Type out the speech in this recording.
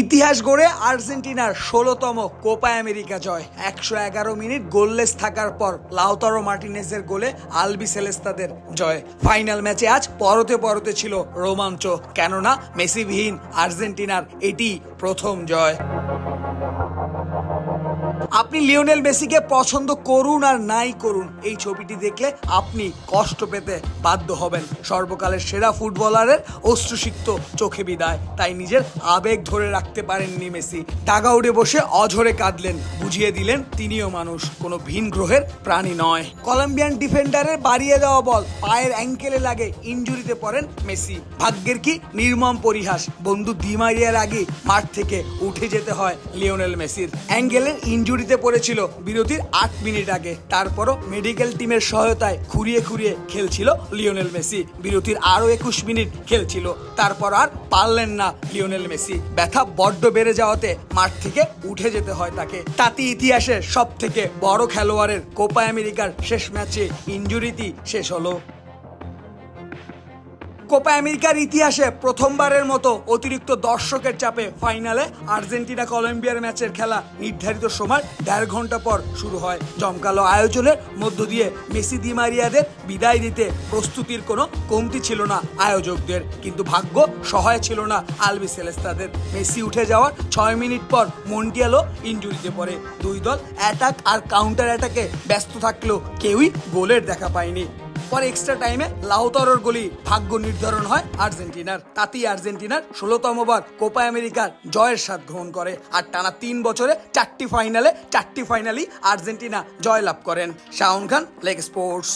ইতিহাস গড়ে আর্জেন্টিনার ষোলোতম কোপা আমেরিকা জয়। একশো এগারো মিনিট গোললেস থাকার পর লাউতারো মার্টিনেজের গোলে আলবি সেলেস্তাদের জয়। ফাইনাল ম্যাচে আজ পরতে পরতে ছিল রোমাঞ্চ, কেননা মেসিবিহীন আর্জেন্টিনার এটি প্রথম জয়। আপনি লিওনেল মেসিকে পছন্দ করুন আর নাই করুন, এই ছবিটি দেখলে আপনি কষ্ট পেতে বাধ্য হবেন। সর্বকালের সেরা ফুটবলারের অশ্রুসিক্ত চোখে বিদায়। তাই নিজের আবেগ ধরে রাখতে পারেননি মেসি। টাগাউডে বসে অঝরে কাঁদলেন, বুঝিয়ে দিলেন তিনিও মানুষ, কোনো ভিন গ্রহের প্রাণী নয়। কলম্বিয়ান ডিফেন্ডারের বাড়িয়ে দেওয়া বল, পায়ের অ্যাঙ্কেলে লাগে ইঞ্জুরিতে পড়েন মেসি। ভাগ্যের কি নির্মম পরিহাস, বন্ধু দিমারিয়ার আগে মাঠ থেকে উঠে যেতে হয় লিওনেল মেসির। অ্যাঙ্গেলের ইঞ্জুরিতে পড়েছিল বিরতির আট মিনিট আগে। তারপরও মেডিকেল টিমের সহায়তায় খুঁড়িয়ে খুঁড়িয়ে খেলছিল লিওনেল মেসি। বিরতির আরও একুশ মিনিট খেলছিল। তারপর আর পারলেন না লিওনেল মেসি। ব্যথা বড্ড বেড়ে যাওয়াতে মাঠ থেকে উঠে যেতে হয় তাকে। তাতে ইতিহাসের সব থেকে বড় খেলোয়াড়ের কোপা আমেরিকার শেষ ম্যাচে ইঞ্জুরিটি শেষ হলো। কোপা আমেরিকার ইতিহাসে প্রথমবারের মতো অতিরিক্ত দর্শকের চাপে ফাইনালে আর্জেন্টিনা কলম্বিয়ার ম্যাচের খেলা নির্ধারিত সময় দেড় ঘণ্টা পর শুরু হয়। জমকালো আয়োজনের মধ্য দিয়ে মেসি দিমারিয়াদের বিদায় দিতে প্রস্তুতির কোনো কমতি ছিল না আয়োজকদের। কিন্তু ভাগ্য সহায় ছিল না আলবি সেলেস্তাদের মেসি উঠে যাওয়ার ছয় মিনিট পর মন্টিয়ালো ইঞ্জুরিতে পড়ে। দুই দল অ্যাটাক আর কাউন্টার অ্যাটাকে ব্যস্ত থাকলেও কেউই গোলের দেখা পায়নি। পরে এক্সট্রা টাইমে লাউতারোর গোলি। ভাগ্য নির্ধারণ হয় আর্জেন্টিনার। তাতেই আর্জেন্টিনার ষোলোতমবার কোপা আমেরিকার জয়ের স্বাদ গ্রহণ করে আর টানা তিন বছরে চারটি ফাইনালে চারটি ফাইনালই আর্জেন্টিনা জয়লাভ করেন। শাহন খান লেগ স্পোর্টস